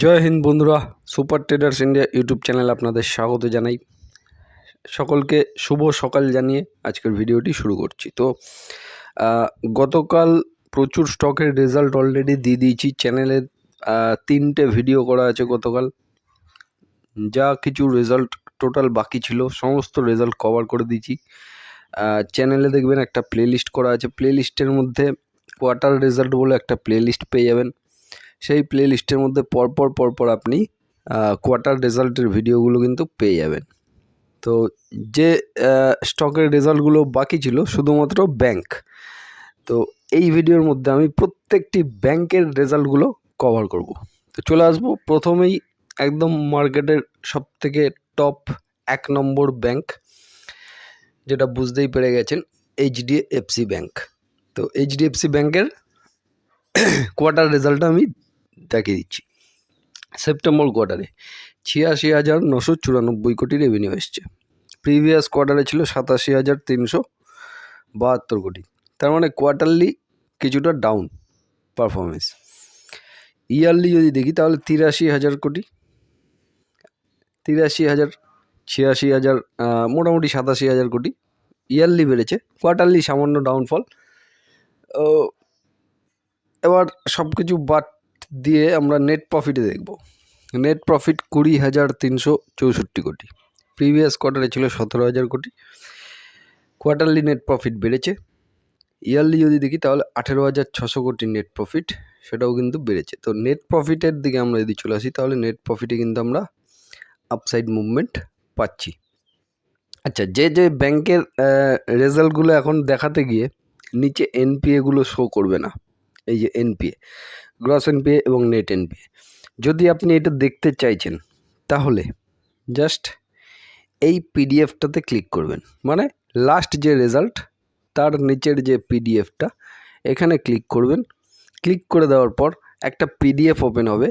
জয় হিন্দ বন্ধুরা, super traders India YouTube চ্যানেলে আপনাদের স্বাগত জানাই। সকলকে শুভ সকাল জানিয়ে আজকের ভিডিওটি শুরু করছি। তো গতকাল প্রচুর স্টকের রেজাল্ট অলরেডি দিয়ে দিয়েছি। চ্যানেলে তিনটে ভিডিও করা আছে গতকাল। যা কিছু রেজাল্ট টোটাল বাকি ছিল, সমস্ত রেজাল্ট কভার করে দিয়েছি। চ্যানেলে দেখবেন একটা প্লেলিস্ট করা আছে। প্লেলিস্টের মধ্যে কোয়ার্টার রেজাল্ট বলে একটা প্লেলিস্ট পেয়ে যাবেন। সেই প্লে লিস্টের মধ্যে পরপর পরপর আপনি কোয়ার্টার রেজাল্টের ভিডিওগুলো কিন্তু পেয়ে যাবেন। তো যে স্টকের রেজাল্টগুলো বাকি ছিল, শুধুমাত্র ব্যাংক তো এই ভিডিওর মধ্যে আমি প্রত্যেকটি ব্যাংকের রেজাল্টগুলো কভার করব। তো চলে আসব প্রথমেই একদম মার্কেটের সব থেকে টপ এক নম্বর ব্যাংক যেটা বুঝতেই পেরে গেছেন এইচডিএফসি ব্যাংক তো এইচডিএফসি ব্যাংকের কোয়ার্টার রেজাল্টটা আমি দেখিয়ে দিচ্ছি। সেপ্টেম্বর কোয়ার্টারে ছিয়াশি হাজার নশো চুরানব্বই কোটি রেভিনিউ এসছে। প্রিভিয়াস কোয়ার্টারে ছিল সাতাশি হাজার তিনশো বাহাত্তর কোটি। তার মানে কোয়ার্টারলি কিছুটা ডাউন পারফরমেন্স ইয়ারলি যদি দেখি তাহলে তিরাশি হাজার কোটি। তিরাশি হাজার, ছিয়াশি হাজার মোটামুটি সাতাশি হাজার কোটি ইয়ারলি বেড়েছে। কোয়ার্টারলি সামান্য ডাউনফল এবার সব কিছু বাদ দিয়ে আমরা নেট প্রফিটে দেখব। নেট প্রফিট কুড়ি হাজার তিনশো চৌষট্টি কোটি। প্রিভিয়াস কোয়ার্টারে ছিল সতেরো হাজার কোটি। কোয়ার্টারলি নেট প্রফিট বেড়েছে। ইয়ারলি যদি দেখি তাহলে আঠেরো হাজার ছশো কোটি নেট প্রফিট সেটাও কিন্তু বেড়েছে। তো নেট প্রফিটের দিকে আমরা যদি চলে আসি, তাহলে নেট প্রফিটে কিন্তু আমরা আপসাইড মুভমেন্ট পাচ্ছি। আচ্ছা যে যে ব্যাংকের রেজাল্টগুলো এখন দেখাতে গিয়ে নিচে এনপিএগুলো শো করবে না, এই যে এনপিএ গ্রস এনপিএ এবং নেট এনপিএ যদি আপনি এটা দেখতে চাইছেন, তাহলে জাস্ট এই পিডিএফটাতে ক্লিক করবেন। মানে লাস্ট যে রেজাল্ট তার নিচের যে পিডিএফটা এখানে ক্লিক করবেন। ক্লিক করে দেওয়ার পর একটা পিডিএফ ওপেন হবে।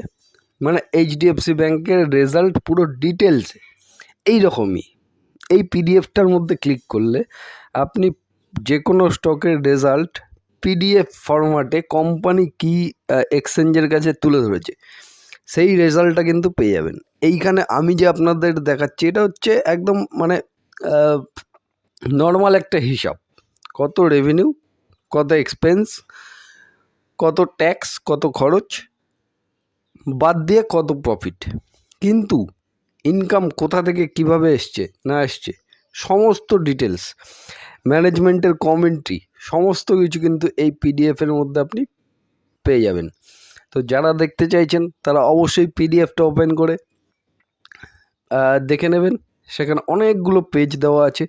মানে এইচডিএফসি ব্যাংকের রেজাল্ট পুরো ডিটেলসে এই রকমই এই পিডিএফটার মধ্যে ক্লিক করলে আপনি যে কোনো স্টকের রেজাল্ট পিডিএফ ফরম্যাটে কোম্পানি কি এক্সচেঞ্জের কাছে তুলে ধরেছে, সেই রেজাল্টটা কিন্তু পেয়ে যাবেন। এইখানে আমি যে আপনাদের দেখাচ্ছি, এটা হচ্ছে একদম মানে নর্মাল একটা হিসাব। কত রেভিনিউ কত এক্সপেন্স কত ট্যাক্স কত খরচ, বাদ দিয়ে কত প্রফিট কিন্তু ইনকাম কোথা থেকে কীভাবে এসছে, না এসছে, সমস্ত ডিটেলস ম্যানেজমেন্টের কমেন্ট্রি সমস্ত কিছু কিন্তু এই পিডিএফের মধ্যে আপনি পেয়ে যাবেন। তো যারা দেখতে চাইছেন, তারা অবশ্যই পিডিএফটা ওপেন করে দেখে নেবেন। সেখানে অনেকগুলো পেজ দেওয়া আছে,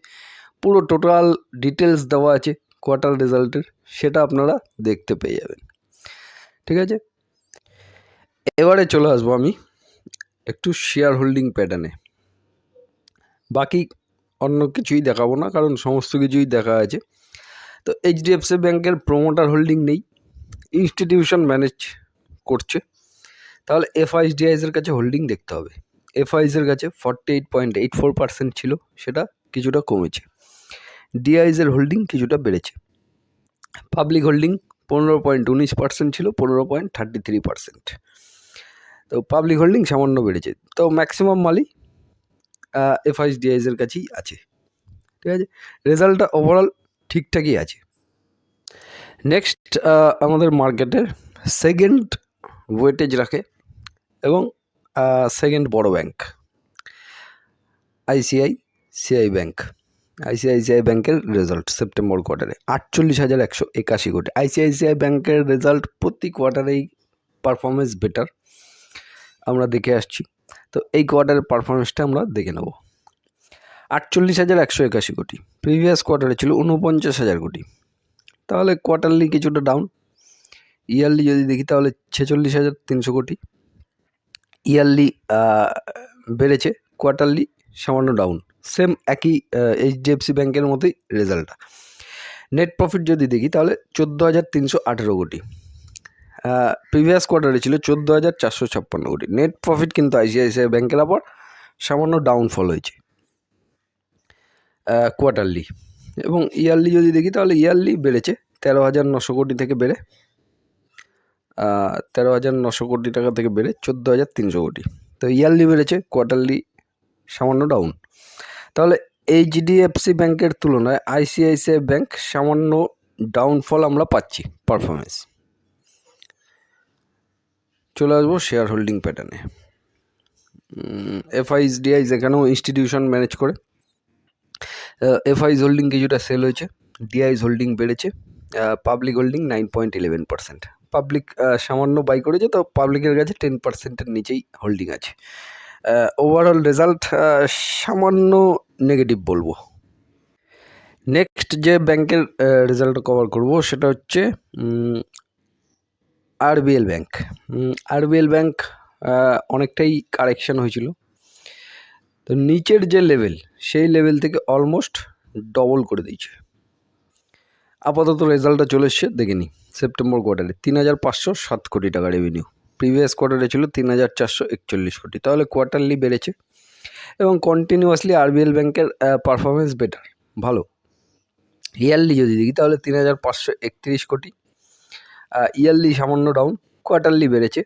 পুরো টোটাল ডিটেলস দেওয়া আছে কোয়ার্টার রেজাল্টের সেটা আপনারা দেখতে পেয়ে যাবেন। ঠিক আছে? এবারে চলে আসব আমি একটু শেয়ার হোল্ডিং প্যাটার্নে বাকি অন্য কিছুই দেখাবো না, কারণ সমস্ত কিছুই দেখা আছে। তো এইচডিএফসি ব্যাংকের প্রোমোটার হোল্ডিং নেই ইনস্টিটিউশন ম্যানেজ করছে। তাহলে এফআইসডিআইসের কাছে হোল্ডিং দেখতে হবে। এফআইসের কাছে forty eight point eight four percent ছিল, সেটা কিছুটা কমেছে। ডিআইসের হোল্ডিং কিছুটা বেড়েছে। পাবলিক হোল্ডিং পনেরো পয়েন্ট উনিশ পার্সেন্ট ছিল, পনেরো পয়েন্ট থার্টি থ্রি পার্সেন্ট তো পাবলিক হোল্ডিং সামান্য বেড়েছে। তো ম্যাক্সিমাম মালই এফআইসডিআইসের কাছেই আছে। ঠিক আছে? রেজাল্টটা ওভারঅল ঠিকঠাকই আছে। নেক্সট আমাদের মার্কেটের সেকেন্ড ওয়েটেজ রাখে এবং সেকেন্ড বড় bank ICI CI bank ICICI ব্যাংকের রেজাল্ট সেপ্টেম্বর কোয়ার্টারে আটচল্লিশ হাজার একশো একাশি কোটি। আইসিআইসিআই ব্যাংকের রেজাল্ট প্রতি কোয়ার্টারেই পারফরমেন্স বেটার আমরা দেখে আসছি। তো এই কোয়ার্টারের পারফরমেন্সটা আমরা দেখে নেব। আটচল্লিশ হাজার একশো একাশি কোটি। প্রিভিয়াস কোয়ার্টারে ছিল উনপঞ্চাশ হাজার কোটি। তাহলে কোয়ার্টারলি কিছুটা ডাউন। ইয়ারলি যদি দেখি তাহলে ছেচল্লিশ হাজার তিনশো কোটি। ইয়ারলি বেড়েছে। কোয়ার্টারলি সামান্য ডাউন। সেম একই এইচডিএফসি ব্যাংকের মতোই রেজাল্টটা নেট প্রফিট যদি দেখি তাহলে চোদ্দ হাজার তিনশো আঠেরো কোটি। প্রিভিয়াস কোয়ার্টারে ছিল চোদ্দ হাজার চারশো ছাপ্পান্ন কোটি। নেট প্রফিট কিন্তু আইসিআইসিআই ব্যাংকের আবার সামান্য ডাউনফল হয়েছে। কোয়ার্টারলি এবং ইয়ারলি যদি দেখি, তাহলে ইয়ারলি বেড়েছে। তেরো হাজার নশো কোটি থেকে বেড়ে তেরো হাজার নশো কোটি টাকা থেকে বেড়ে চোদ্দ হাজার তিনশো কোটি। তো ইয়ারলি বেড়েছে কোয়ার্টারলি সামান্য ডাউন তাহলে এইচডিএফসি ব্যাংকের তুলনায় আইসিআইসিআই ব্যাংক সামান্য ডাউনফল আমরা পাচ্ছি পারফরমেন্স চলে আসব শেয়ার হোল্ডিং প্যাটার্নে এফআইস ডিআইস এখানেও ইনস্টিটিউশন ম্যানেজ করে। এফআইস হোল্ডিং কিছুটা সেল হয়েছে ডিআইস হোল্ডিং বেড়েছে public holding nine point eleven percent public সামান্য বাই করেছে, তো পাবলিকের কাছে টেন পার্সেন্টের নিচেই হোল্ডিং আছে। ওভারঅল রেজাল্ট সামান্য নেগেটিভ বলব। নেক্সট যে ব্যাংকের রেজাল্ট কভার করব, সেটা হচ্ছে আরবিএল ব্যাংক আরবিএল ব্যাংক অনেকটাই কারেকশন হয়েছিল। তো নিচের যে লেভেল সেই লেভেল থেকে অলমোস্ট ডবল করে দিয়েছে। আপাতত রেজাল্টটা চলে এসছে, দেখে নিই সেপ্টেম্বর কোয়ার্টারে তিন হাজার পাঁচশো সাত কোটি টাকা রেভিনিউ প্রিভিয়াস কোয়ার্টারে ছিল তিন হাজার চারশো একচল্লিশ কোটি, তাহলে কোয়ার্টারলি বেড়েছে। এবং কন্টিনিউয়াসলি আরবিএল ব্যাংকের পারফরমেন্স বেটার ভালো। ইয়ারলি যদি দেখি, তাহলে তিন হাজার পাঁচশো একত্রিশ কোটি। ইয়ারলি সামান্য ডাউন কোয়ার্টারলি বেড়েছে।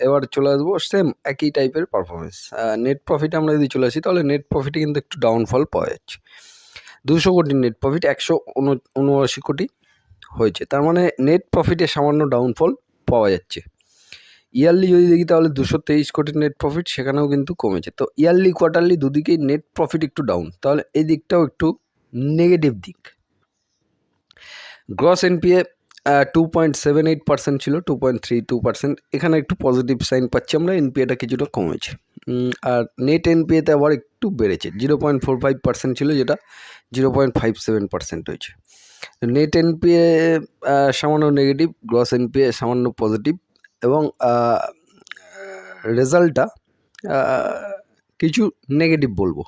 এবার চলে আসব সেম একই টাইপের পারফরমেন্স নেট প্রফিট আমরা যদি চলে আসি, তাহলে নেট প্রফিটে কিন্তু একটু ডাউনফল পাওয়া যাচ্ছে। দুশো কোটি নেট প্রফিট একশো উনআশি কোটি হয়েছে। তার মানে নেট প্রফিটে সামান্য ডাউনফল পাওয়া যাচ্ছে। ইয়ারলি যদি দেখি, তাহলে দুশো তেইশ কোটির নেট প্রফিট সেখানেও কিন্তু কমেছে। তো ইয়ারলি কোয়ার্টারলি দুদিকেই নেট প্রফিট একটু ডাউন তাহলে এই দিকটাও একটু নেগেটিভ দিক। Gross NPA two point seven eight percent ছিল two point three two percent এখানে একটু পজিটিভ সাইন পাচ্ছি আমরা এনপিএটা কিছুটা কমেছে। আর নেট এনপিএতে আবার একটু বেড়েছে zero point four five percent ছিল যেটা zero point five seven percent হয়েছে। নেট এনপিএ সামান্য নেগেটিভ গ্রস এনপিএ সামান্য পজিটিভ এবং রেজাল্টটা কিছু নেগেটিভ বলব।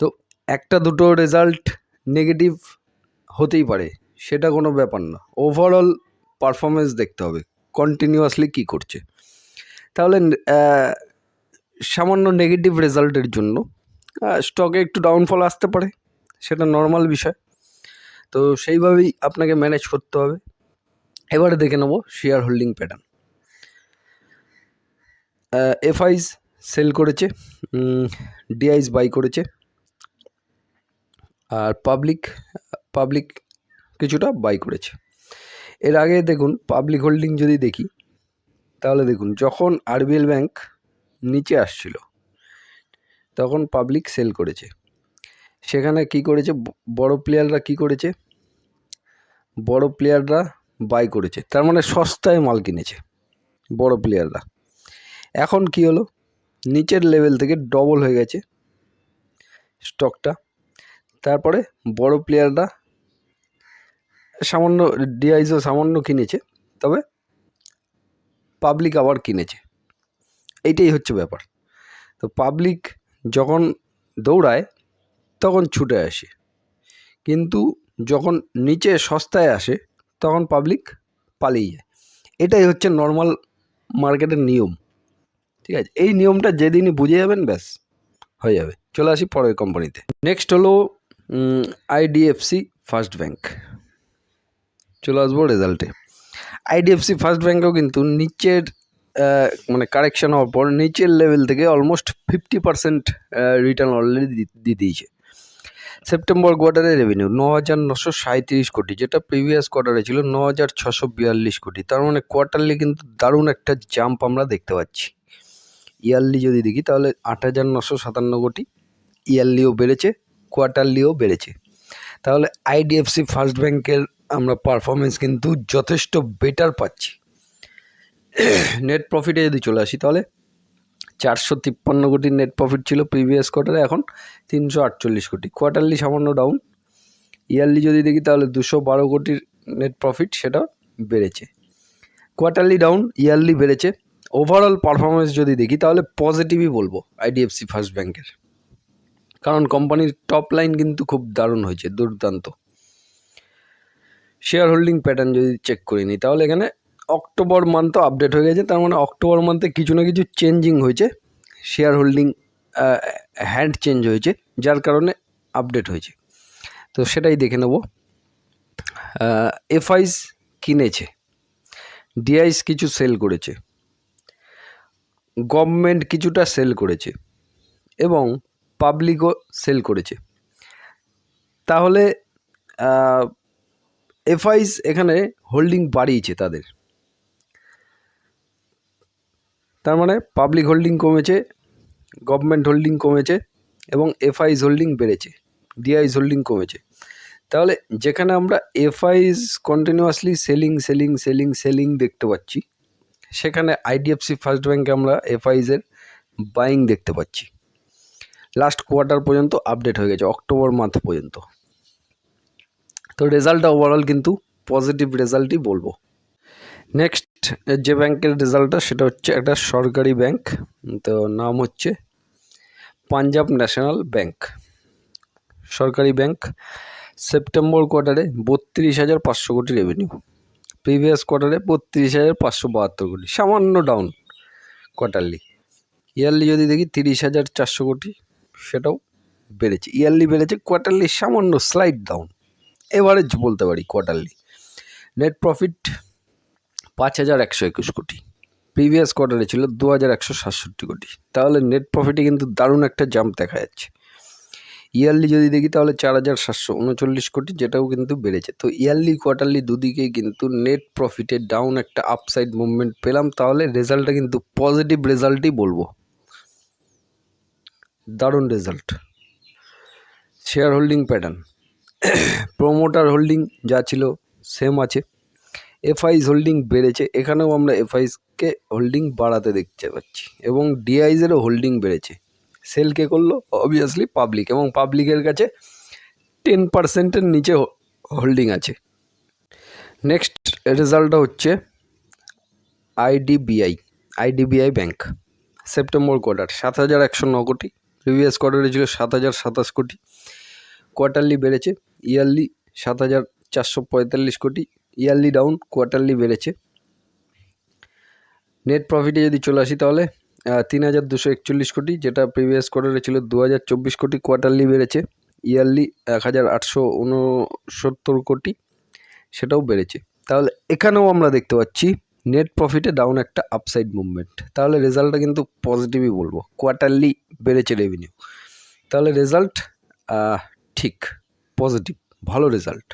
তো একটা দুটো রেজাল্ট নেগেটিভ হতেই পারে। সেটা কোনো ব্যাপার না। ওভারঅল পারফরমেন্স দেখতে হবে। কন্টিনিউয়াসলি কী করছে? তাহলে সামান্য নেগেটিভ রেজাল্টের জন্য স্টকে একটু ডাউনফল আসতে পারে, সেটা নর্মাল বিষয়। তো সেইভাবেই আপনাকে ম্যানেজ করতে হবে। এবারে দেখে নেব share holding pattern FIIs sell করেছে ডিআইস বাই করেছে। আর পাবলিক পাবলিক কিছুটা বাই করেছে। এর আগে দেখুন পাবলিক হোল্ডিং যদি দেখি, তাহলে দেখুন, যখন আরবিএল ব্যাংক নিচে আসছিল, তখন পাবলিক সেল করেছে। সেখানে কি করেছে? বড় প্লেয়াররা কি করেছে? বড় প্লেয়াররা বাই করেছে। তার মানে সস্তায় মাল কিনেছে, বড় প্লেয়াররা এখন কি হলো? নিচের লেভেল থেকে ডবল হয়ে গেছে স্টকটা তারপরে বড় প্লেয়াররা সামান্য ডিআইসও সামান্য কিনেছে, তবে পাবলিক আবার কিনেছে। এইটাই হচ্ছে ব্যাপার। তো পাবলিক যখন দৌড়ায়, তখন ছুটে আসে। কিন্তু যখন নিচে সস্তায় আসে, তখন পাবলিক পালিয়ে যায়। এটাই হচ্ছে নর্মাল মার্কেটের নিয়ম। ঠিক আছে? এই নিয়মটা যেদিনই বুঝে যাবেন, ব্যাস, হয়ে যাবে। চলে আসি পরের কোম্পানিতে নেক্সট হলো আইডিএফসি ফার্স্ট ব্যাংক চলে আসব রেজাল্টে আইডিএফসি ফার্স্ট ব্যাঙ্কেও কিন্তু নিচের মানে কারেকশান হওয়ার পর নিচের লেভেল থেকে almost fifty percent return already দিয়ে দিয়েছে। সেপ্টেম্বর কোয়ার্টারে রেভিনিউ ন হাজার নশো সাঁত্রিশ কোটি, যেটা প্রিভিয়াস কোয়ার্টারে ছিল ন হাজার ছশো বিয়াল্লিশ কোটি। তার মানে কোয়ার্টারলি কিন্তু দারুণ একটা জাম্প আমরা দেখতে পাচ্ছি। ইয়ারলি যদি দেখি তাহলে আট হাজার নশো সাতান্ন কোটি। ইয়ারলিও বেড়েছে কোয়ার্টারলিও বেড়েছে। তাহলে আইডিএফসি ফার্স্ট ব্যাংকের আমরা পারফরমেন্স কিন্তু যথেষ্ট বেটার পাচ্ছি। নেট প্রফিটে যদি চলে আসি তাহলে চারশো তিপ্পান্ন কোটির নেট প্রফিট ছিল প্রিভিয়াস কোয়ার্টারে এখন তিনশো আটচল্লিশ কোটি। কোয়ার্টারলি সামান্য ডাউন ইয়ারলি যদি দেখি তাহলে দুশো বারো কোটির নেট প্রফিট সেটা বেড়েছে। কোয়ার্টারলি ডাউন ইয়ারলি বেড়েছে। ওভারঅল পারফরমেন্স যদি দেখি তাহলে পজিটিভই বলব আইডিএফসি ফার্স্ট ব্যাংকের কারণ কোম্পানির টপ লাইন কিন্তু খুব দারুণ হয়েছে, দুর্দান্ত। শেয়ার হোল্ডিং প্যাটার্ন যদি চেক করে নিই, তাহলে এখানে অক্টোবর মান্থও আপডেট হয়ে গেছে, তার মানে অক্টোবর মান্থে কিছু না কিছু চেঞ্জিং হয়েছে শেয়ার হোল্ডিং হ্যান্ড চেঞ্জ হয়েছে, যার কারণে আপডেট হয়েছে। তো সেটাই দেখে নেব। এফআইস কিনেছে ডিআইস কিছু সেল করেছে গভর্নমেন্ট কিছুটা সেল করেছে, এবং পাবলিকও সেল করেছে। তাহলে এফআইস এখানে হোল্ডিং বাড়িয়েছে তাদের। তার মানে পাবলিক হোল্ডিং কমেছে, গভর্নমেন্ট হোল্ডিং কমেছে এবং এফআইস হোল্ডিং বেড়েছে, ডিআইস হোল্ডিং কমেছে। তাহলে যেখানে আমরা FIIs continuously selling selling selling selling দেখতে পাচ্ছি, সেখানে আইডিএফসি ফার্স্ট ব্যাঙ্কে আমরা এফআইসের বাইং দেখতে পাচ্ছি। লাস্ট কোয়ার্টার পর্যন্ত আপডেট হয়ে গেছে অক্টোবর মান্থ পর্যন্ত। তো রেজাল্টটা ওভারঅল কিন্তু পজিটিভ রেজাল্টই বলব। নেক্সট যে ব্যাংকের রেজাল্টটা সেটা হচ্ছে একটা সরকারি ব্যাংক তো নাম হচ্ছে পাঞ্জাব ন্যাশনাল ব্যাংক সরকারি ব্যাংক সেপ্টেম্বর কোয়ার্টারে বত্রিশ হাজার পাঁচশো কোটি রেভিনিউ প্রিভিয়াস কোয়ার্টারে বত্রিশ হাজার পাঁচশো বাহাত্তর কোটি, সামান্য ডাউন কোয়ার্টারলি ইয়ারলি যদি দেখি তিরিশ হাজার চারশো কোটি সেটাও বেড়েছে। ইয়ারলি বেড়েছে কোয়ার্টারলি সামান্য স্লাইড ডাউন এভারেজ বলতে পারি কোয়ার্টারলি নেট প্রফিট পাঁচ হাজার একশো একুশ কোটি। প্রিভিয়াস কোয়ার্টারে ছিল দু হাজার একশো সাতষট্টি কোটি। তাহলে নেট প্রফিটে কিন্তু দারুণ একটা জাম্প দেখা যাচ্ছে। ইয়ারলি যদি দেখি তাহলে চার হাজার সাতশো উনচল্লিশ কোটি, যেটাও কিন্তু বেড়েছে। তো ইয়ারলি কোয়ার্টারলি দুদিকেই কিন্তু নেট প্রফিটে ডাউন একটা আপসাইড মুভমেন্ট পেলাম। তাহলে রেজাল্টটা কিন্তু পজিটিভ রেজাল্টই বলব। দারুণ result share holding pattern promoter holding যা ছিল সেম আছে। এফআইস হোল্ডিং বেড়েছে, এখানেও আমরা এফআইসকে হোল্ডিং বাড়াতে দেখতে পাচ্ছি। এবং ডিআইসেরও হোল্ডিং বেড়েছে। সেল কে করল? অবভিয়াসলি পাবলিক এবং পাবলিকের কাছে টেন পার্সেন্টের নিচে হোল্ডিং আছে। নেক্সট রেজাল্টটা হচ্ছে IDBI IDBI bank September quarter সাত হাজার একশো ন কোটি। প্রিভিয়াস কোয়ার্টারে ছিল সাত হাজার সাতাশ কোটি কোয়ার্টারলি বেড়েছে ইয়ারলি সাত হাজার চারশো পঁয়তাল্লিশ কোটি ইয়ারলি ডাউন কোয়ার্টারলি বেড়েছে। নেট প্রফিটে যদি চলে আসি তাহলে তিন হাজার দুশো একচল্লিশ কোটি, যেটা প্রিভিয়াস কোয়ার্টারে ছিল দু হাজার চব্বিশ কোটি কোয়ার্টারলি বেড়েছে ইয়ারলি এক হাজার আটশো উনসত্তর কোটি, সেটাও বেড়েছে। তাহলে এখানেও আমরা দেখতে পাচ্ছি নেট প্রফিটে ডাউন একটা আপসাইড মুভমেন্ট তাহলে রেজাল্টটা কিন্তু পজিটিভই বলব। কোয়ার্টারলি বেড়েছে রেভিনিউ তাহলে রেজাল্ট ঠিক পজিটিভ ভালো result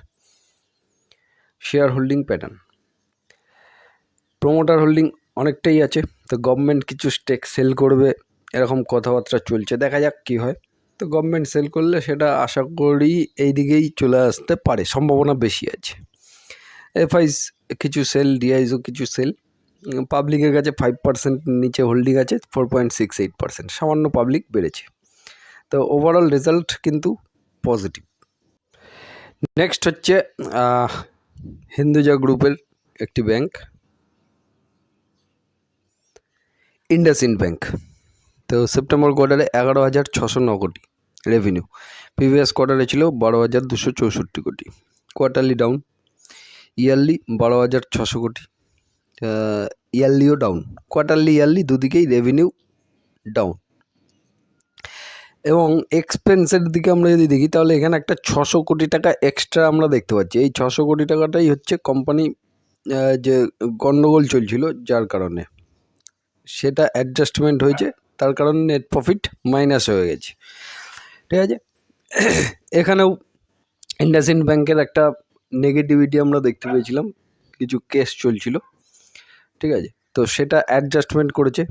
share holding pattern promoter holding অনেকটাই আছে। তো গভর্নমেন্ট কিছু স্টেক সেল করবে, এরকম কথাবার্তা চলছে। দেখা যাক কী হয়। তো গভর্নমেন্ট সেল করলে সেটা আশা করি এই দিকেই চলে আসতে পারে। সম্ভাবনা বেশি আছে। এফআইস কিছু সেল ডিআইসও কিছু সেল পাবলিকের কাছে ফাইভ পার্সেন্ট নিচে হোল্ডিং আছে four point six eight percent সামান্য পাবলিক বেড়েছে। তো ওভারঅল রেজাল্ট কিন্তু পজিটিভ নেক্সট হচ্ছে হিন্দুজা গ্রুপের একটি ব্যাংক ইন্ডাসইন্ড ব্যাংক তো সেপ্টেম্বর কোয়ার্টারে এগারো হাজার ছশো ন কোটি রেভিনিউ প্রিভিয়াস কোয়ার্টারে ছিল বারো হাজার দুশো চৌষট্টি কোটি। কোয়ার্টারলি ডাউন ইয়ারলি বারো হাজার ছশো কোটি। ইয়ারলিও ডাউন কোয়ার্টারলি ইয়ারলি দুদিকেই রেভিনিউ ডাউন এবং এক্সপেন্সের দিকে আমরা যদি দেখি, তাহলে এখানে একটা ছশো কোটি টাকা এক্সট্রা আমরা দেখতে পাচ্ছি। এই ছশো কোটি টাকাটাই হচ্ছে কোম্পানি যে গণ্ডগোল চলছিল, যার কারণে। সেটা অ্যাডজাস্টমেন্ট হয়েছে, তার কারণে নেট প্রফিট মাইনাস হয়ে গেছে। ঠিক আছে? এখানেও ইন্ডাসইন্ড ব্যাংকের একটা নেগেটিভিটি আমরা দেখতে পেয়েছিলাম, কিছু কেস চলছিল, ঠিক আছে? তো সেটা অ্যাডজাস্টমেন্ট করেছে,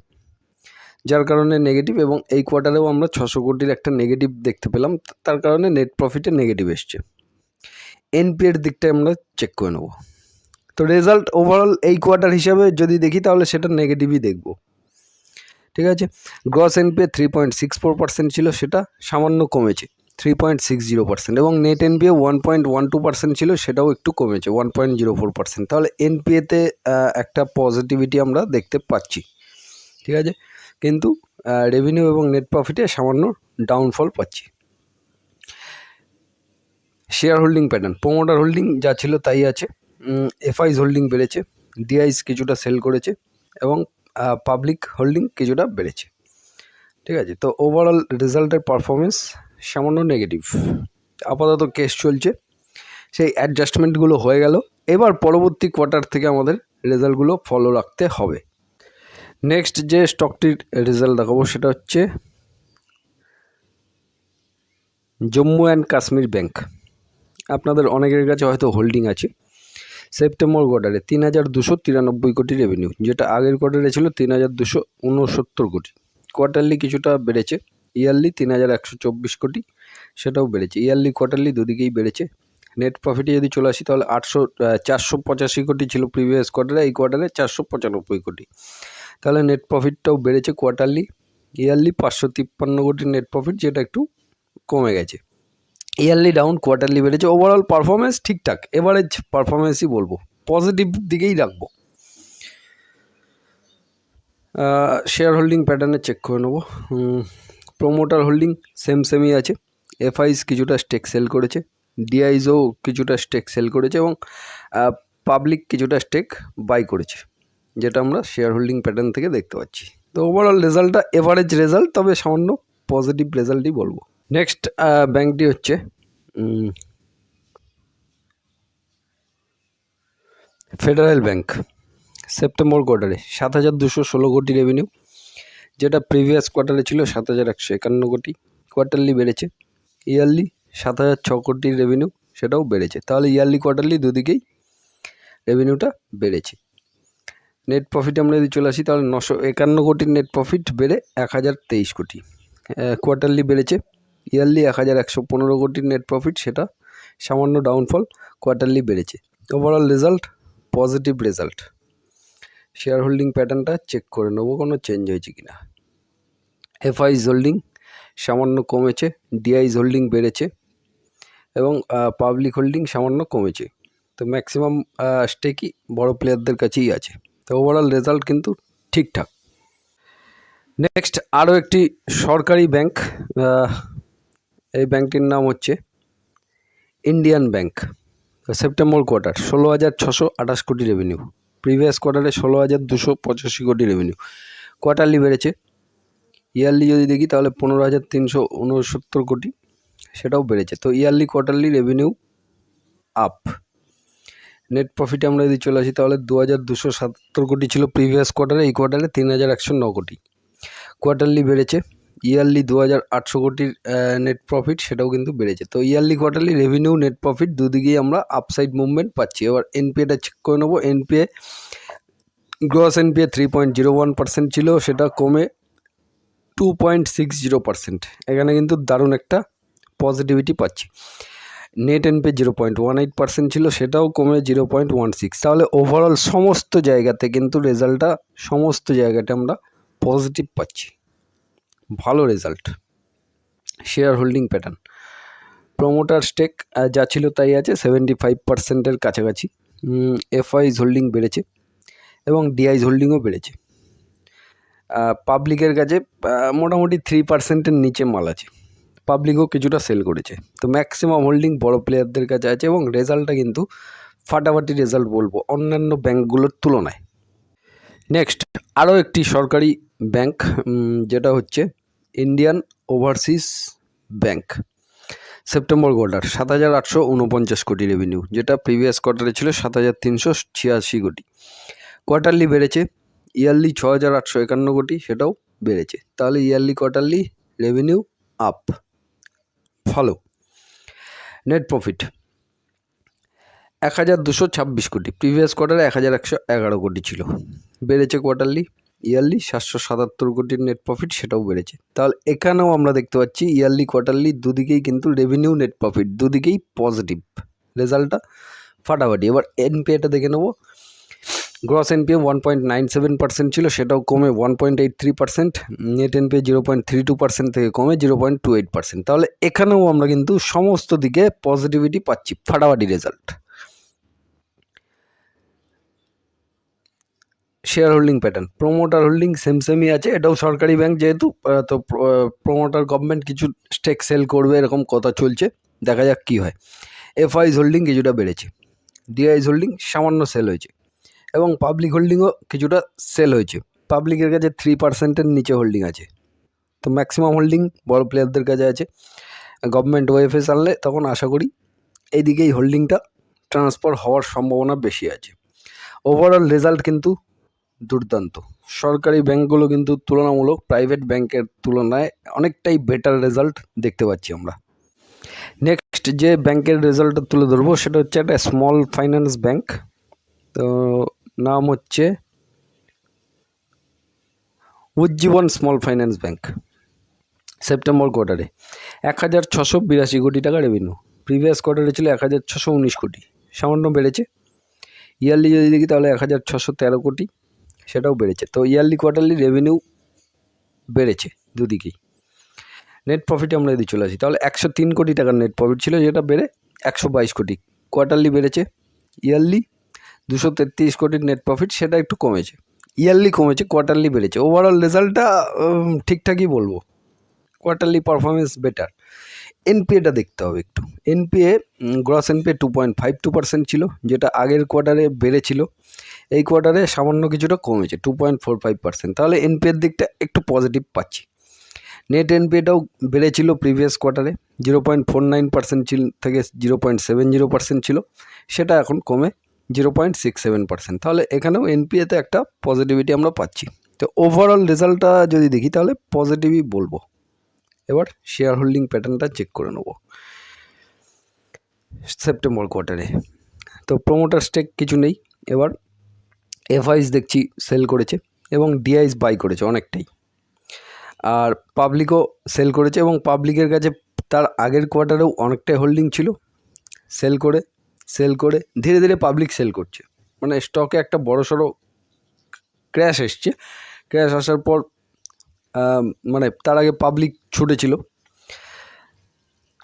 যার কারণে নেগেটিভ এবং এই কোয়ার্টারেও আমরা ছশো কোটির একটা নেগেটিভ দেখতে পেলাম, তার কারণে নেট প্রফিটে নেগেটিভ এসছে। এনপিএর দিকটায় আমরা চেক করে নেব। তো রেজাল্ট ওভারঅল এই কোয়ার্টার হিসাবে যদি দেখি, তাহলে সেটা নেগেটিভই দেখব। ঠিক আছে? Gross NPA three point six four percent ছিল, সেটা সামান্য কমেছে। Three point six zero percent এবং net NPA one point one two percent ছিল, সেটাও একটু কমেছে one point zero four percent তাহলে এনপিএতে একটা পজিটিভিটি আমরা দেখতে পাচ্ছি, ঠিক আছে? কিন্তু রেভিনিউ এবং নেট প্রফিটে সামান্য ডাউনফল পাচ্ছি। Share holding pattern promoter holding যা ছিল তাই আছে এফআইস হোল্ডিং বেড়েছে ডিআইস কিছুটা সেল করেছে এবং পাবলিক হোল্ডিং কিছুটা বেড়েছে, ঠিক আছে? তো ওভারঅল রেজাল্টের পারফরমেন্স সামান্য নেগেটিভ আপাতত কেস চলছে। সেই অ্যাডজাস্টমেন্টগুলো হয়ে গেল। এবার পরবর্তী কোয়ার্টার থেকে আমাদের রেজাল্টগুলো ফলো রাখতে হবে। নেক্সট যে স্টকটির রেজাল্ট দেখাবো সেটা হচ্ছে জম্মু অ্যান্ড কাশ্মীর ব্যাংক আপনাদের অনেকের কাছে হয়তো হোল্ডিং আছে। সেপ্টেম্বর কোয়ার্টারে তিন হাজার দুশো তিরানব্বই কোটি রেভিনিউ যেটা আগের কোয়ার্টারে ছিল তিন হাজার দুশো উনসত্তর কোটি। কোয়ার্টারলি কিছুটা বেড়েছে। ইয়ারলি তিন হাজার একশো চব্বিশ কোটি, সেটাও বেড়েছে। ইয়ারলি কোয়ার্টারলি দুদিকেই বেড়েছে। নেট প্রফিটে যদি চলে আসি, তাহলে আটশো চারশো পঁচাশি কোটি ছিল প্রিভিয়াস কোয়ার্টারে এই কোয়ার্টারে চারশো পঁচানব্বই কোটি। তাহলে নেট প্রফিটটাও বেড়েছে কোয়ার্টারলি ইয়ারলি পাঁচশো তিপ্পান্ন কোটি নেট প্রফিট যেটা একটু কমে গেছে। ইয়ারলি ডাউন কোয়ার্টারলি বেড়েছে। ওভারঅল পারফরমেন্স ঠিকঠাক। এভারেজ পারফরমেন্সই বলব। পজিটিভ দিকেই রাখব। শেয়ার হোল্ডিং প্যাটার্নে চেক করে নেব। প্রোমোটার হোল্ডিং সেম সেমই আছে। এফআইস কিছুটা স্টেক সেল করেছে ডিআইসও কিছুটা স্টেক সেল করেছে এবং পাবলিক কিছুটা স্টেক বাই করেছে, যেটা আমরা শেয়ার হোল্ডিং প্যাটার্ন থেকে দেখতে পাচ্ছি। তো ওভারঅল রেজাল্টটা এভারেজ রেজাল্ট তবে সামান্য পজিটিভ রেজাল্টই বলব। নেক্সট ব্যাঙ্কটি হচ্ছে ফেডারেল ব্যাংক সেপ্টেম্বর কোয়ার্টারে সাত হাজার দুশো ষোলো কোটি রেভিনিউ যেটা প্রিভিয়াস কোয়ার্টারে ছিল সাত হাজার একশো একান্ন কোটি। কোয়ার্টারলি বেড়েছে। ইয়ারলি সাত হাজার ছ কোটির রেভিনিউ সেটাও বেড়েছে। তাহলে ইয়ারলি কোয়ার্টারলি দুদিকেই রেভিনিউটা বেড়েছে। নেট প্রফিট আমরা যদি চলে আসি, তাহলে নশো একান্ন কোটির নেট প্রফিট বেড়ে এক হাজার তেইশ কোটি। কোয়ার্টারলি বেড়েছে। ইয়ারলি এক হাজার একশো পনেরো কোটির নেট প্রফিট সেটা সামান্য ডাউনফল কোয়ার্টারলি বেড়েছে। Overall result positive result share holding প্যাটার্নটা চেক করে নেব, কোনো চেঞ্জ হয়েছে কি না এফআইস হোল্ডিং সামান্য কমেছে ডিআইস হোল্ডিং বেড়েছে এবং পাবলিক হোল্ডিং সামান্য কমেছে। তো ম্যাক্সিমাম স্টেকই বড় প্লেয়ারদের কাছেই আছে। তো ওভারঅল রেজাল্ট কিন্তু ঠিকঠাক। নেক্সট আরও একটি সরকারি ব্যাংক এই ব্যাংকটির নাম হচ্ছে ইন্ডিয়ান ব্যাংক সেপ্টেম্বর কোয়ার্টার ষোলো হাজার ছশো আঠাশ কোটি রেভিনিউ প্রিভিয়াস কোয়ার্টারে ষোলো হাজার দুশো পঁচাশি কোটি রেভিনিউ কোয়ার্টারলি বেড়েছে। ইয়ারলি যদি দেখি, তাহলে পনেরো হাজার তিনশো উনসত্তর কোটি, সেটাও বেড়েছে। তো yearly quarterly revenue up net প্রফিটে আমরা যদি চলে আসি, তাহলে দু হাজার দুশো সাতাত্তর কোটি ছিল প্রিভিয়াস কোয়ার্টারে এই কোয়ার্টারে তিন হাজার একশো ন কোটি। কোয়ার্টারলি বেড়েছে। ইয়ারলি দু হাজার আটশো কোটির নেট প্রফিট সেটাও কিন্তু বেড়েছে। তো yearly quarterly revenue net profit দুদিকেই আমরা আপসাইড মুভমেন্ট পাচ্ছি। এবার এনপিএটা চেক করে নেব। NPA gross NPA three point zero one percent ছিল, সেটা কমে two point six zero percent এখানে কিন্তু দারুণ একটা পজিটিভিটি পাচ্ছি। Net NPA zero point one eight percent ছিল, সেটাও কমে জিরো পয়েন্ট ওয়ান সিক্স তাহলে ওভারঅল সমস্ত জায়গাতে কিন্তু রেজাল্টটা, সমস্ত জায়গাতে আমরা পজিটিভ পাচ্ছি। ভালো result. Share holding pattern promoter stake যা ছিল তাই আছে সেভেন্টি ফাইভ পার্সেন্টের কাছাকাছি। এফআইজ হোল্ডিং বেড়েছে এবং ডিআইজ হোল্ডিংও বেড়েছে। পাবলিকের কাছে মোটামুটি থ্রি পার্সেন্টের নিচে মাল আছে। পাবলিকও কিছুটা সেল করেছে। তো ম্যাক্সিমাম হোল্ডিং বড় প্লেয়ারদের কাছে আছে এবং রেজাল্টটা কিন্তু ফাটাফাটি রেজাল্ট বলব অন্যান্য ব্যাঙ্কগুলোর তুলনায়। নেক্সট আরও একটি সরকারি ব্যাংক যেটা হচ্ছে Indian overseas bank September quarter সাত হাজার আটশো উনপঞ্চাশ কোটি রেভিনিউ যেটা প্রিভিয়াস কোয়ার্টারে ছিল সাত হাজার তিনশো ছিয়াশি কোটি। কোয়ার্টারলি বেড়েছে ইয়ারলি ছ হাজার আটশো একান্ন কোটি সেটাও বেড়েছে। তাহলে yearly quarterly revenue up follow net profit এক হাজার দুশো ছাব্বিশ কোটি। প্রিভিয়াস কোয়ার্টারে এক হাজার একশো এগারো কোটি ছিল। বেড়েছে কোয়ার্টারলি ইয়ারলি সাতশো সাতাত্তর কোটির নেট প্রফিট সেটাও বেড়েছে। তাহলে এখানেও আমরা দেখতে পাচ্ছি ইয়ারলি কোয়ার্টারলি দুদিকেই কিন্তু রেভিনিউ নেট প্রফিট দুদিকেই পজিটিভ রেজাল্টটা ফাটাফাটি। এবার এনপিএটা দেখে নেব। Gross NPA one point nine seven percent ছিল, সেটাও কমে one point eight three percent net NPA zero point three two percent থেকে কমে zero point two eight percent তাহলে এখানেও আমরা কিন্তু সমস্ত দিকে পজিটিভিটি পাচ্ছি, ফাটাফাটি result share holding pattern promoter holding same সেমই আছে, এটাও সরকারি ব্যাংক যেহেতু তো প্রোমোটার গভর্নমেন্ট কিছু স্টেক সেল করবে, এরকম কথা চলছে, দেখা যাক কী হয়। এফআইস হোল্ডিং কিছুটা বেড়েছে। ডিআইস হোল্ডিং সামান্য সেল হয়েছে। এবং পাবলিক হোল্ডিংও কিছুটা সেল হয়েছে। পাবলিকের কাছে থ্রি পার্সেন্টের নিচে হোল্ডিং আছে। তো ম্যাক্সিমাম হোল্ডিং বড় প্লেয়ারদের কাছে আছে। গভর্নমেন্ট ওয়েফেস আনলে তখন আশা করি এইদিকেই হোল্ডিংটা ট্রান্সফার হওয়ার সম্ভাবনা বেশি আছে। ওভারঅল রেজাল্ট কিন্তু দুর্দান্ত। সরকারি ব্যাঙ্কগুলো কিন্তু তুলনামূলক প্রাইভেট ব্যাংকের তুলনায় অনেকটাই বেটার রেজাল্ট দেখতে পাচ্ছি আমরা। নেক্সট যে ব্যাংকের রেজাল্টটা তুলে ধরবো সেটা হচ্ছে একটা স্মল ফাইন্যান্স ব্যাংক তো নাম হচ্ছে Ujjivan small finance bank, September কোয়ার্টারে। এক হাজার ছশো বিরাশি কোটি টাকা রেভিনিউ প্রিভিয়াস কোয়ার্টারে ছিল এক হাজার ছশো উনিশ কোটি, সামান্য বেড়েছে। ইয়ারলি যদি দেখি তাহলে এক হাজার ছশো তেরো কোটি, সেটাও বেড়েছে। তো ইয়ারলি কোয়ার্টারলি রেভিনিউ বেড়েছে দুদিকেই। নেট প্রফিটে আমরা যদি চলে আসি, তাহলে একশো তিন কোটি টাকার নেট প্রফিট ছিল, যেটা বেড়ে একশো বাইশ কোটি। কোয়ার্টারলি বেড়েছে। ইয়ারলি দুশো তেত্রিশ কোটির নেট প্রফিট সেটা একটু কমেছে। ইয়ারলি কমেছে কোয়ার্টারলি বেড়েছে। ওভারঅল রেজাল্টটা ঠিকঠাকই বলব। কোয়ার্টারলি পারফরমেন্স বেটার এনপিএটা দেখতে হবে একটু। NPA gross NPA two point five two percent ছিল, যেটা আগের কোয়ার্টারে বেড়েছিল। এই কোয়ার্টারে সামান্য কিছুটা কমেছে two point four five percent তাহলে এনপিএর দিকটা একটু পজিটিভ পাচ্ছি। নেট এনপিএটাও বেড়েছিল প্রিভিয়াস কোয়ার্টারে zero point four nine percent ছিল, থেকে zero point seven zero percent ছিল। সেটা এখন কমে zero point six seven percent তাহলে এখানেও এনপিএতে একটা পজিটিভিটি আমরা পাচ্ছি। তো ওভারঅল রেজাল্টটা যদি দেখি, তাহলে পজিটিভই বলব। এবার শেয়ার হোল্ডিং প্যাটার্নটা চেক করে নেব। সেপ্টেম্বর কোয়ার্টারে তো প্রোমোটার স্টেক কিছু নেই। এবার এফআইস দেখছি সেল করেছে এবং ডিআইস বাই করেছে অনেকটাই। আর পাবলিকও সেল করেছে এবং পাবলিকের কাছে তার আগের কোয়ার্টারেও অনেকটাই হোল্ডিং ছিল। সেল করে সেল করে ধীরে ধীরে পাবলিক সেল করছে। মানে স্টকে একটা বড় সড়ো ক্র্যাশ এসছে। ক্র্যাশ আসার পর মানে তার আগে পাবলিক ছুটেছিল।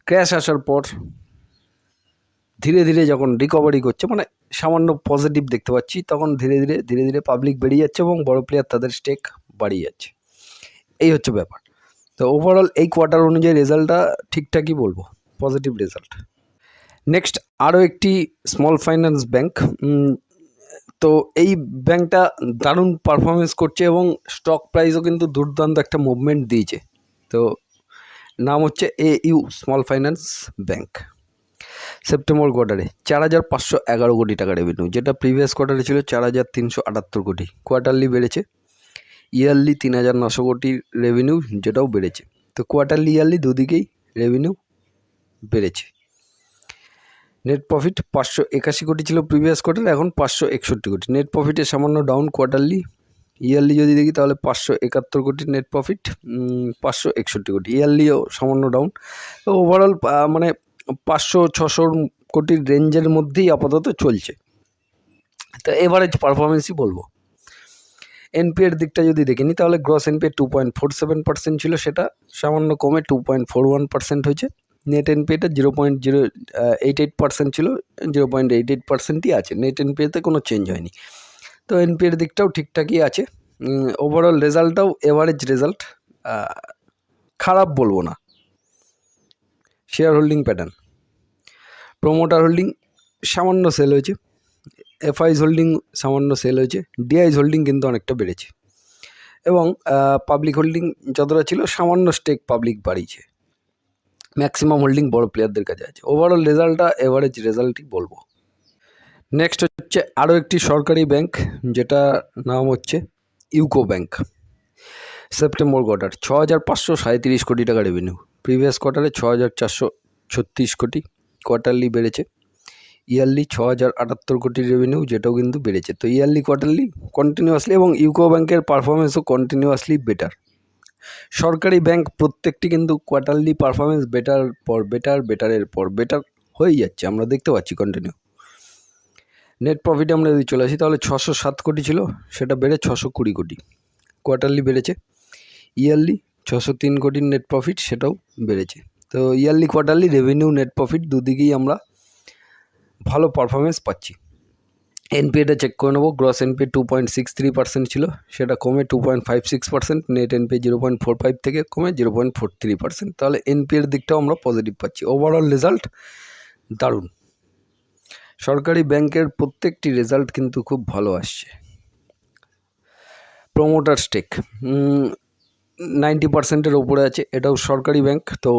ক্র্যাশ আসার পর ধীরে ধীরে যখন রিকভারি করছে মানে সামান্য পজিটিভ দেখতে পাচ্ছি, তখন ধীরে ধীরে ধীরে ধীরে পাবলিক বেরিয়ে যাচ্ছে এবং বড় প্লেয়ার তাদের স্টেক বাড়িয়ে যাচ্ছে। এই হচ্ছে ব্যাপার। তো ওভারঅল এই কোয়ার্টার অনুযায়ী রেজাল্টটা ঠিকঠাকই বলব পজিটিভ রেজাল্ট নেক্সট আরও একটি স্মল ফাইন্যান্স ব্যাংক তো এই ব্যাংকটা দারুণ পারফরমেন্স করছে এবং স্টক প্রাইসও কিন্তু দুর্দান্ত একটা মুভমেন্ট দিয়েছে। তো নাম হচ্ছে A U small finance bank September কোয়ার্টারে চার হাজার পাঁচশো এগারো কোটি টাকা রেভিনিউ যেটা প্রিভিয়াস কোয়ার্টারে ছিল চার হাজার তিনশো আটাত্তর কোটি। কোয়ার্টারলি বেড়েছে। ইয়ারলি তিন হাজার নশো কোটির রেভিনিউ যেটাও বেড়েছে। তো কোয়ার্টারলি ইয়ারলি দুদিকেই রেভিনিউ বেড়েছে। নেট প্রফিট পাঁচশো একাশি কোটি ছিল প্রিভিয়াস কোয়ার্টার এখন পাঁচশো একষট্টি কোটি। নেট প্রফিটে সামান্য ডাউন কোয়ার্টারলি ইয়ারলি যদি দেখি তাহলে পাঁচশো একাত্তর কোটি নেট প্রফিট পাঁচশো একষট্টি কোটি। ইয়ারলিও সামান্য ডাউন তো ওভারঅল মানে পাঁচশো ছশোর কোটির রেঞ্জের মধ্যেই আপাতত চলছে। তো এভারেজ পারফরমেন্সই বলব। এনপিএর দিকটা যদি দেখে নিই তাহলে gross NPA two point four seven percent ছিল সেটা, সামান্য কমে two point four one percent হয়েছে। Net এনপিএটা zero point zero eight eight percent ছিল জিরো পয়েন্ট এইট এইট পার্সেন্টই আছে নেট এনপিএতে কোনো চেঞ্জ হয়নি। তো এনপিএর দিকটাও ঠিকঠাকই আছে ওভারঅল রেজাল্টটাও এভারেজ রেজাল্ট খারাপ বলব না। Share holding pattern promoter holding সামান্য সেল হয়েছে এফআইস হোল্ডিং সামান্য সেল হয়েছে ডিআইস হোল্ডিং কিন্তু অনেকটা বেড়েছে। এবং পাবলিক হোল্ডিং যতটা ছিল সামান্য স্টেক পাবলিক বাড়িয়েছে। ম্যাক্সিমাম হোল্ডিং বড় প্লেয়ারদের কাছে আছে। ওভারঅল রেজাল্টটা এভারেজ রেজাল্টই বলব। নেক্সট হচ্ছে আরও একটি সরকারি ব্যাংক যেটা নাম হচ্ছে ইউকো ব্যাংক সেপ্টেম্বর কোয়ার্টার ছ হাজার পাঁচশো সাঁত্রিশ কোটি টাকা রেভিনিউ প্রিভিয়াস কোয়ার্টারে ছ হাজার চারশো ছত্রিশ কোটি কোয়ার্টারলি বেড়েছে। ইয়ারলি ছ হাজার আটাত্তর কোটির রেভিনিউ যেটাও কিন্তু বেড়েছে। তো ইয়ারলি কোয়ার্টারলি কন্টিনিউয়াসলি এবং ইউকো ব্যাংকের পারফরমেন্সও কন্টিনিউয়াসলি বেটার সরকারি ব্যাংক প্রত্যেকটি কিন্তু কোয়ার্টারলি পারফরমেন্স বেটার পর বেটার বেটারের পর বেটার হয়েই যাচ্ছে, আমরা দেখতে পাচ্ছি কন্টিনিউ নেট প্রফিট আমরা যদি চলে আসি, তাহলে ছশো সাত কোটি ছিল, সেটা বেড়ে ছশো কুড়ি কোটি। কোয়ার্টারলি বেড়েছে। ইয়ারলি ছশো তিন কোটির নেট প্রফিট সেটাও বেড়েছে। তো yearly quarterly revenue net profit দুদিকেই আমরা ভালো পারফরমেন্স পাচ্ছি। এনপিএটা চেক করে নেব। Gross NPA two point six three percent ছিল। সেটা কমে two point five six percent net NPA zero point four five থেকে কমে zero point four three percent তাহলে এনপিএর দিকটাও আমরা পজিটিভ পাচ্ছি। ওভারঅল রেজাল্ট দারুণ। সরকারি ব্যাংকের প্রত্যেকটি রেজাল্ট কিন্তু খুব ভালো আসছে। প্রোমোটার স্টেক নাইনটি পার্সেন্টের ওপরে আছে। এটাও সরকারি ব্যাংক, তো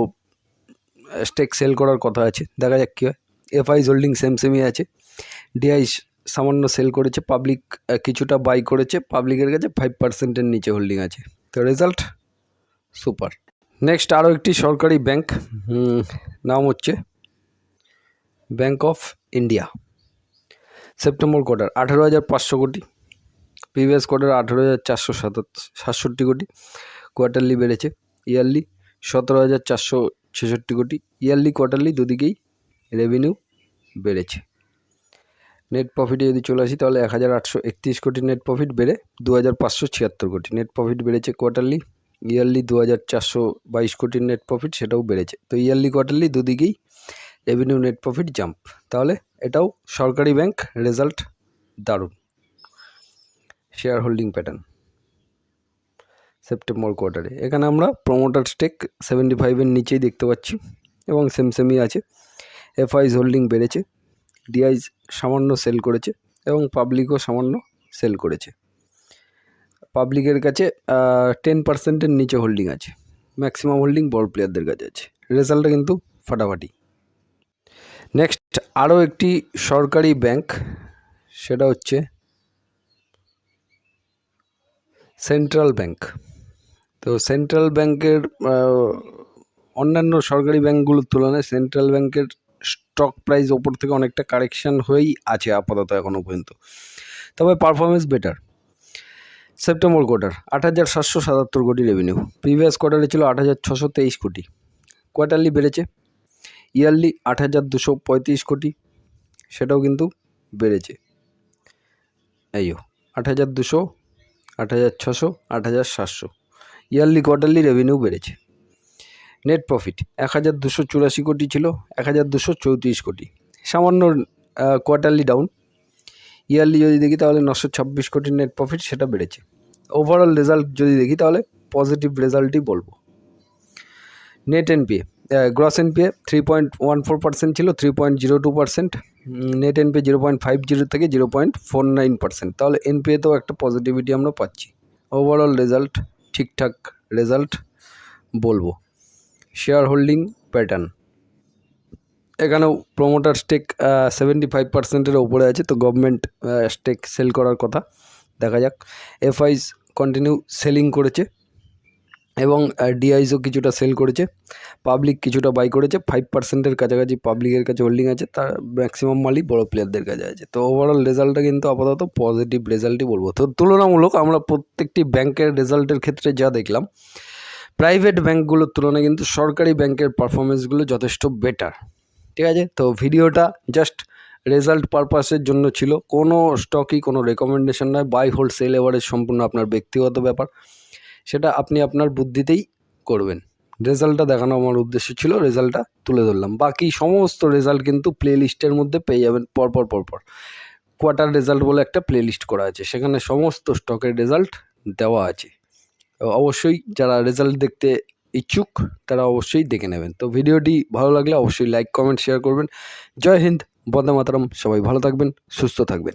স্টেক সেল করার কথা আছে। দেখা যাক কী হয়। এফআইস হোল্ডিং সেম সেমই আছে। ডিআইস সামান্য সেল করেছে পাবলিক কিছুটা বাই করেছে পাবলিকের কাছে ফাইভ পার্সেন্টের নিচে হোল্ডিং আছে। তো রেজাল্ট সুপার নেক্সট আরও একটি সরকারি ব্যাংক নাম হচ্ছে bank of India September quarter আঠেরো হাজার পাঁচশো কোটি। প্রিভিয়াস কোয়ার্টার আঠেরো হাজার চারশো সাতষট্টি কোটি। কোয়ার্টারলি বেড়েছে ইয়ারলি সতেরো হাজার চারশো ছেষট্টি কোটি। ইয়ারলি কোয়ার্টারলি দুদিকেই রেভিনিউ বেড়েছে। নেট প্রফিটে যদি চলে আসি, তাহলে এক হাজার আটশো একত্রিশ কোটি নেট প্রফিট বেড়ে দু হাজার পাঁচশো ছিয়াত্তর কোটি। নেট প্রফিট বেড়েছে কোয়ার্টারলি ইয়ারলি দু হাজার চারশো বাইশ কোটির নেট প্রফিট সেটাও বেড়েছে। তো ইয়ারলি কোয়ার্টারলি দুদিকেই রেভিনিউ নেট প্রফিট জাম্প তাহলে এটাও সরকারি ব্যাংক রেজাল্ট দারুণ। শেয়ার হোল্ডিং প্যাটার্ন সেপ্টেম্বর কোয়ার্টারে এখানে আমরা প্রমোটার স্টেক সেভেন্টি ফাইভের নিচেই দেখতে পাচ্ছি এবং সেমসেমই আছে। এফআইস হোল্ডিং বেড়েছে। ডিআইস সামান্য সেল করেছে এবং পাবলিকও সামান্য সেল করেছে। পাবলিকের কাছে টেন পার্সেন্টের নিচে হোল্ডিং আছে। ম্যাক্সিমাম হোল্ডিং বড় প্লেয়ারদের কাছে আছে। রেজাল্টটা কিন্তু ফাটাফাটি। নেক্সট আরও একটি সরকারি ব্যাংক সেটা হচ্ছে সেন্ট্রাল ব্যাংক তো সেন্ট্রাল ব্যাংকের অন্যান্য সরকারি ব্যাংকগুলোর তুলনায় সেন্ট্রাল ব্যাংকের স্টক প্রাইস ওপর থেকে অনেকটা কারেকশান হয়েই আছে আপাতত এখনও পর্যন্ত। তবে পারফরমেন্স বেটার সেপ্টেম্বর কোয়ার্টার আট হাজার সাতশো সাতাত্তর কোটি রেভিনিউ প্রিভিয়াস কোয়ার্টারে ছিল আট হাজার ছশো তেইশ কোটি। কোয়ার্টারলি বেড়েছে। ইয়ারলি আট হাজার দুশো পঁয়ত্রিশ কোটি। সেটাও কিন্তু বেড়েছে। এইও আট হাজার দুশো, আট হাজার ছশো, আট হাজার সাতশো। ইয়ারলি কোয়ার্টারলি রেভিনিউ বেড়েছে। নেট প্রফিট এক হাজার দুশো চুরাশি কোটি ছিল এক হাজার দুশো চৌত্রিশ কোটি। সামান্য কোয়ার্টারলি ডাউন ইয়ারলি যদি দেখি তাহলে নশো ছাব্বিশ কোটির নেট প্রফিট সেটা বেড়েছে। ওভারঅল রেজাল্ট যদি দেখি তাহলে পজিটিভ রেজাল্টই বলব। Net NPA gross NPA three point one four percent ছিল three point zero two percent net NPA zero point five zero থেকে zero point four nine percent তাহলে এনপিএতেও একটা পজিটিভিটি আমরা পাচ্ছি। ওভারঅল রেজাল্ট ঠিকঠাক রেজাল্ট বলব। শেয়ার হোল্ডিং প্যাটার্ন এখানেও প্রোমোটার স্টেক সেভেন্টি ফাইভ পার্সেন্টের ওপরে আছে, তো গভর্নমেন্ট স্টেক সেল করার কথা। দেখা যাক। এফআইস কন্টিনিউ সেলিং করেছে এবং ডিআইসও কিছুটা সেল করেছে। পাবলিক কিছুটা বাই করেছে। ফাইভ পার্সেন্টের কাছাকাছি পাবলিকের কাছে হোল্ডিং আছে। তার ম্যাক্সিমাম মালই বড় প্লেয়ারদের কাছে আছে। তো ওভারঅল রেজাল্টটা কিন্তু আপাতত পজিটিভ রেজাল্টই বলব। তো তুলনামূলক আমরা প্রত্যেকটি ব্যাংকের রেজাল্টের ক্ষেত্রে যা দেখলাম প্রাইভেট ব্যাঙ্কগুলোর তুলনায় কিন্তু সরকারি ব্যাংকের পারফরমেন্সগুলো যথেষ্ট বেটার ঠিক আছে? তো ভিডিওটা জাস্ট রেজাল্ট পারপাসের জন্য ছিল। কোনো স্টকই কোনো রেকমেন্ডেশন নয়। বাই হোল্ড সেল এভারেজ সম্পূর্ণ আপনার ব্যক্তিগত ব্যাপার। সেটা আপনি আপনার বুদ্ধিতেই করবেন। রেজাল্টটা দেখানো আমার উদ্দেশ্য ছিল রেজাল্টটা তুলে ধরলাম। বাকি সমস্ত রেজাল্ট কিন্তু প্লে লিস্টের মধ্যে পেয়ে যাবেন পরপর পরপর। কোয়ার্টার রেজাল্ট বলে একটা প্লে লিস্ট করা আছে। সেখানে সমস্ত স্টকের রেজাল্ট দেওয়া আছে। অবশ্যই যারা রেজাল্ট দেখতে ইচ্ছুক, তারা অবশ্যই দেখে নেবেন। তো ভিডিওটি ভালো লাগলে অবশ্যই লাইক কমেন্ট শেয়ার করবেন। জয় হিন্দ, বন্দে মাতারাম। সবাই ভালো থাকবেন, সুস্থ থাকবেন।